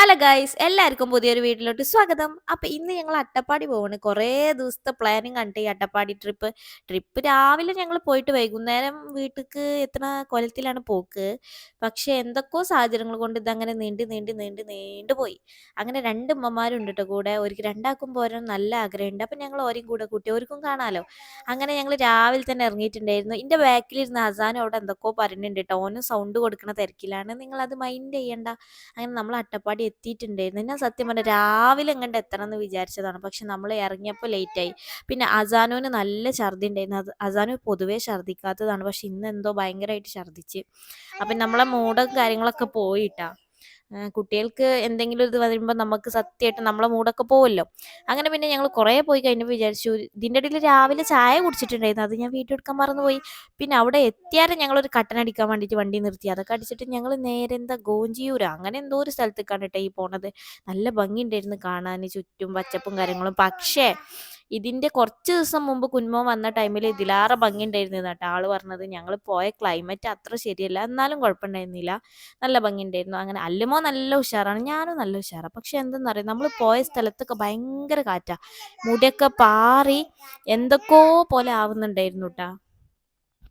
Hello guys എല്ലാവർക്കും പുതിയൊരു വീട്ടിലോട്ട് സ്വാഗതം. അപ്പൊ ഇന്ന് ഞങ്ങൾ അട്ടപ്പാടി പോവാണ്. കുറേ ദിവസത്തെ പ്ലാനിങ് കണ്ടു ഈ അട്ടപ്പാടി ട്രിപ്പ് ട്രിപ്പ് രാവിലെ ഞങ്ങൾ പോയിട്ട് വൈകുന്നേരം വീട്ടിക്ക് എത്തുന്ന കൊലത്തിലാണ് പോക്ക്. പക്ഷെ എന്തൊക്കെയോ സാഹചര്യങ്ങൾ കൊണ്ട് ഇതങ്ങനെ നീണ്ടി നീണ്ടി നീണ്ടി നീണ്ടു പോയി. അങ്ങനെ രണ്ട് ഉമ്മമാരുണ്ട് കേട്ടോ കൂടെ. ഒരിക്കൽ രണ്ടാക്കും പോരാൻ നല്ല ആഗ്രഹമുണ്ട്. അപ്പൊ ഞങ്ങൾ ഓരോ കൂടെ കൂട്ടി ഓർക്കും കാണാലോ. അങ്ങനെ ഞങ്ങൾ രാവിലെ തന്നെ ഇറങ്ങിയിട്ടുണ്ടായിരുന്നു. എന്റെ ബാക്കിലിരുന്ന് അസാനും അവിടെ എന്തൊക്കെയോ പറഞ്ഞിട്ടുണ്ട് കേട്ടോ ഓനും സൗണ്ട് കൊടുക്കുന്ന തിരക്കിലാണ്. നിങ്ങൾ അത് മൈൻഡ് ചെയ്യണ്ട. അങ്ങനെ നമ്മൾ അട്ടപ്പാടി എത്തിയിട്ടുണ്ടായിരുന്നു. ഞാൻ സത്യം പറഞ്ഞാൽ രാവിലെ എങ്ങോട്ട് എത്തണം എന്ന് വിചാരിച്ചതാണ്. പക്ഷെ നമ്മൾ ഇറങ്ങിയപ്പോൾ ലേറ്റായി പിന്നെ അസാനുവിന് നല്ല ഛർദി ഉണ്ടായിരുന്നു. അസാനു പൊതുവേ ഛർദിക്കാത്തതാണ്. പക്ഷെ ഇന്ന് എന്തോ ഭയങ്കരമായിട്ട് ഛർദിച്ച്. അപ്പം നമ്മളെ മൂടും കാര്യങ്ങളൊക്കെ പോയിട്ടാ കുട്ടികൾക്ക് എന്തെങ്കിലും ഇത് വരുമ്പോൾ നമുക്ക് സത്യമായിട്ട് നമ്മളെ മൂടൊക്കെ പോവല്ലോ. അങ്ങനെ പിന്നെ ഞങ്ങൾ കുറേ പോയി കഴിഞ്ഞപ്പോൾ വിചാരിച്ചു ഇതിന്റെ ഇടയിൽ രാവിലെ ചായ കുടിച്ചിട്ടുണ്ടായിരുന്നു. അത് ഞാൻ വീട്ടിൽ എടുക്കാൻ മറന്നുപോയി. പിന്നെ അവിടെ എത്തിയാലും ഞങ്ങളൊരു കട്ടൻ അടിക്കാൻ വേണ്ടിയിട്ട് വണ്ടി നിർത്തി. അതൊക്കെ അടിച്ചിട്ട് ഞങ്ങൾ നേരെ എന്താ ഗോഞ്ചിയൂര അങ്ങനെ എന്തോ ഒരു സ്ഥലത്തേക്കാണ് കേട്ടോ ഈ പോണത്. നല്ല ഭംഗി ഉണ്ടായിരുന്നു കാണാൻ ചുറ്റും പച്ചപ്പും കാര്യങ്ങളും. പക്ഷേ ഇതിന്റെ കുറച്ച് ദിവസം മുമ്പ് കുന്മോ വന്ന ടൈമിൽ ഇതിലാറെ ഭംഗി ഉണ്ടായിരുന്നു കേട്ടോ ആൾ പറഞ്ഞത് ഞങ്ങൾ പോയ ക്ലൈമറ്റ് അത്ര ശരിയല്ല. എന്നാലും കുഴപ്പമുണ്ടായിരുന്നില്ല. നല്ല ഭംഗി ഉണ്ടായിരുന്നു അങ്ങനെ അല്ലുമോ നല്ല ഉഷാറാണ്. ഞാനും നല്ല ഉഷാറാണ് പക്ഷെ എന്തെന്നറിയാം? നമ്മൾ പോയ സ്ഥലത്തൊക്കെ ഭയങ്കര കാറ്റാ. മുടിയൊക്കെ പാറി എന്തൊക്കെയോ പോലെ ആവുന്നുണ്ടായിരുന്നു കേട്ടാ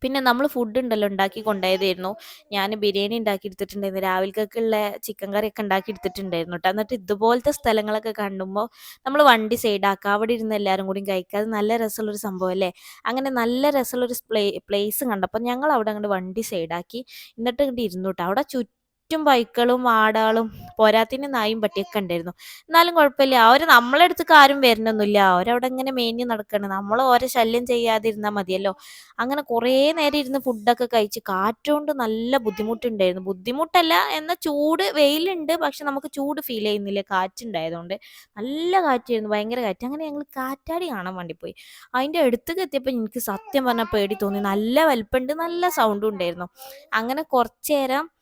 പിന്നെ നമ്മൾ ഫുഡ് ഉണ്ടല്ലോ ഉണ്ടാക്കി കൊണ്ടുപോയതായിരുന്നു ഞാൻ ബിരിയാണി ഉണ്ടാക്കി എടുത്തിട്ടുണ്ടായിരുന്നു. രാവിലേക്കൊക്കെയുള്ള ചിക്കൻ കറിയൊക്കെ ഉണ്ടാക്കി എടുത്തിട്ടുണ്ടായിരുന്നു കേട്ടോ എന്നിട്ട് ഇതുപോലത്തെ സ്ഥലങ്ങളൊക്കെ കണ്ടുമ്പോൾ നമ്മൾ വണ്ടി സൈഡാക്കുക അവിടെ ഇരുന്ന് എല്ലാവരും കൂടി കഴിക്കുക അത് നല്ല രസമുള്ളൊരു സംഭവം അല്ലേ? അങ്ങനെ നല്ല രസമുള്ളൊരു പ്ലേ പ്ലേസ് കണ്ടപ്പോൾ ഞങ്ങൾ അവിടെ അങ്ങോട്ട് വണ്ടി സൈഡാക്കി എന്നിട്ട് ഇങ്ങോട്ട് ഇരുന്നു കേട്ടോ അവിടെ ചുറ്റും ബൈക്കുകളും ആടാളും പോരാത്തിന് നായും പട്ടിയൊക്കെ ഉണ്ടായിരുന്നു എന്നാലും കുഴപ്പമില്ല. അവർ നമ്മളെ അടുത്തേക്ക് ആരും വരണമെന്നില്ല. അവരവിടെ ഇങ്ങനെ മേഞ്ഞു നടക്കണം. നമ്മൾ ഓരോ ശല്യം ചെയ്യാതിരുന്നാൽ മതിയല്ലോ. അങ്ങനെ കുറേ നേരം ഇരുന്ന് ഫുഡൊക്കെ കഴിച്ച് കാറ്റുകൊണ്ട് നല്ല ബുദ്ധിമുട്ടുണ്ടായിരുന്നു. ബുദ്ധിമുട്ടല്ല എന്ന ചൂട് വെയിലുണ്ട്. പക്ഷെ നമുക്ക് ചൂട് ഫീൽ ചെയ്യുന്നില്ല. കാറ്റുണ്ടായതുകൊണ്ട് നല്ല കാറ്റായിരുന്നു. ഭയങ്കര കാറ്റ്. അങ്ങനെ ഞങ്ങൾ കാറ്റാടി കാണാൻ വേണ്ടി പോയി. അതിന്റെ അടുത്തേക്ക് എത്തിയപ്പോൾ എനിക്ക് സത്യം പറഞ്ഞാൽ പേടി തോന്നി. നല്ല വലിപ്പമുണ്ട്. നല്ല സൗണ്ടും ഉണ്ടായിരുന്നു. അങ്ങനെ കുറച്ചു നേരം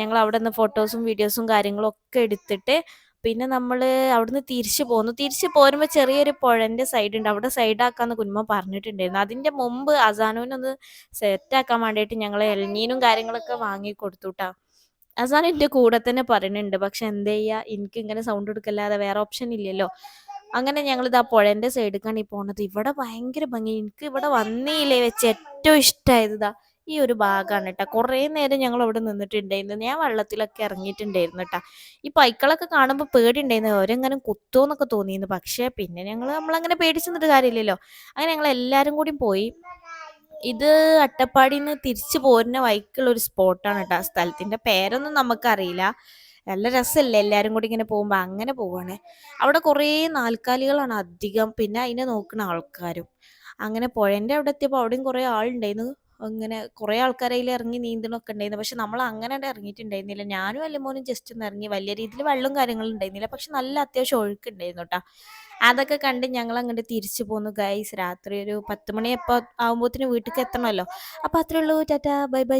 ഞങ്ങൾ അവിടെ നിന്ന് ഫോട്ടോസും വീഡിയോസും കാര്യങ്ങളും ഒക്കെ എടുത്തിട്ട് പിന്നെ നമ്മൾ അവിടുന്ന് തിരിച്ചു പോന്നു. തിരിച്ചു പോരുമ്പോൾ ചെറിയൊരു പുഴന്റെ സൈഡ് ഉണ്ട്. അവിടെ സൈഡാക്കാന്ന് കുഞ്ഞമ്മ പറഞ്ഞിട്ടുണ്ടായിരുന്നു. അതിന്റെ മുമ്പ് അസാനുവിനൊന്ന് സെറ്റാക്കാൻ വേണ്ടിയിട്ട് ഞങ്ങൾ എൽനീനും കാര്യങ്ങളൊക്കെ വാങ്ങി കൊടുത്തുട്ടാ. അസാൻ എന്റെ കൂടെ തന്നെ പറയുന്നുണ്ട്. പക്ഷെ എന്ത് ചെയ്യുക എനിക്ക് ഇങ്ങനെ സൗണ്ട് എടുക്കല്ലാതെ വേറെ ഓപ്ഷൻ ഇല്ലല്ലോ. അങ്ങനെ ഞങ്ങൾ ആ പുഴന്റെ സൈഡിലേക്കാണ് ഈ പോണത്. ഇവിടെ ഭയങ്കര ഭംഗി. എനിക്ക് ഇവിടെ വന്നില്ലേ വെച്ച് ഏറ്റവും ഇഷ്ടമായത് ഇതാ. ഈ ഒരു ഭാഗമാണ് കേട്ടോ കുറേ നേരം ഞങ്ങൾ അവിടെ നിന്നിട്ടുണ്ടായിരുന്നു. ഞാൻ വെള്ളത്തിലൊക്കെ ഇറങ്ങിയിട്ടുണ്ടായിരുന്നു കേട്ടോ ഈ പൈക്കളൊക്കെ കാണുമ്പോൾ പേടിയുണ്ടായിരുന്നു. അവരെങ്ങനെ കുത്തുമെന്നൊക്കെ തോന്നിയിരുന്നു പക്ഷേ പിന്നെ ഞങ്ങൾ നമ്മളങ്ങനെ പേടിച്ചു നിന്നിട്ട് കാര്യമില്ലല്ലോ. അങ്ങനെ ഞങ്ങൾ എല്ലാവരും കൂടി പോയി. ഇത് അട്ടപ്പാടിയിൽ നിന്ന് തിരിച്ചു പോരുന്ന വൈക്കുള്ള ഒരു സ്പോട്ടാണ് കേട്ടോ ആ സ്ഥലത്തിന്റെ പേരൊന്നും നമുക്കറിയില്ല. നല്ല രസമല്ലേ എല്ലാവരും കൂടി ഇങ്ങനെ പോകുമ്പോൾ അങ്ങനെ പോവാണ്. അവിടെ കുറേ നാൽക്കാലികളാണ് അധികം. പിന്നെ അതിനെ നോക്കുന്ന ആൾക്കാരും. അങ്ങനെ പുഴന്റെ അവിടെ എത്തിയപ്പോൾ അവിടെയും കുറേ ആളുണ്ടായിരുന്നു. അങ്ങനെ കുറേ ആൾക്കാർ അതിൽ ഇറങ്ങി നീന്തണമൊക്കെ ഉണ്ടായിരുന്നു പക്ഷെ നമ്മൾ അങ്ങനെ ഇറങ്ങിയിട്ടുണ്ടായിരുന്നില്ല ഞാനും അല്ലമോനും ജസ്റ്റ് ഒന്ന് ഇറങ്ങി വലിയ രീതിയിൽ വെള്ളവും കാര്യങ്ങളും ഉണ്ടായിരുന്നില്ല പക്ഷെ നല്ല അത്യാവശ്യം ഒഴുക്കുണ്ടായിരുന്നു കേട്ടോ അതൊക്കെ കണ്ട് ഞങ്ങൾ അങ്ങോട്ട് തിരിച്ചു പോന്നു. ഗൈസ് രാത്രി ഒരു പത്ത് മണി എപ്പോ ആകുമ്പോഴത്തേന് വീട്ടിലേക്ക് എത്തണമല്ലോ അപ്പോൾ അത്രേ ഉള്ളൂ. ടാറ്റാ. Bye bye.